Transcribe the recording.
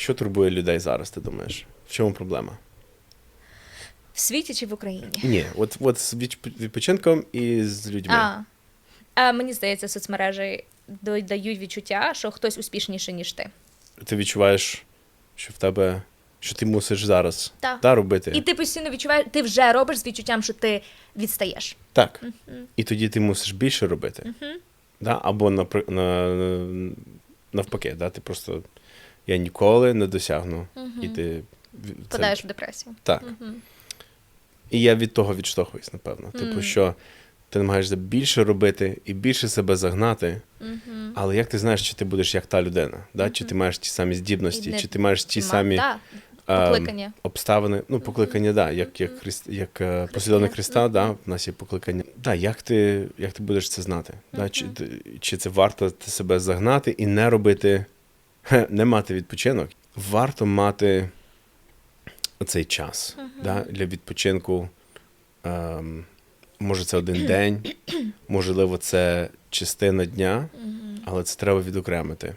Що турбує людей зараз, ти думаєш? В чому проблема? В світі чи в Україні? Ні, от, от з відпочинком і з людьми. А, а мені здається, соцмережі да- дають відчуття, що хтось успішніший, ніж ти. Ти відчуваєш, що в тебе, що ти мусиш зараз Так. та, робити. І ти постійно відчуваєш, ти вже робиш з відчуттям, що ти відстаєш. Так. І тоді ти мусиш більше робити. Да? Або напри- на, навпаки, да? ти просто я ніколи не досягну. І ти Впадаєш в депресію. Так. І я від того відштовхуюсь, напевно. Типу, що ти намагаєшся більше робити і більше себе загнати. Але як ти знаєш, чи ти будеш як та людина? Да? Чи ти маєш ті самі здібності, І чи ти маєш ті самі да, покликання. обставини, ну, покликання, да, як, як, христ, як е, послідовник Христа, да, в нас є покликання. Да, як, ти, як ти будеш це знати? Да? Чи, чи це варто себе загнати і не робити, не мати відпочинок? Варто мати цей час да, для відпочинку. Ем, може, це один день, можливо, це частина дня, але це треба відокремити.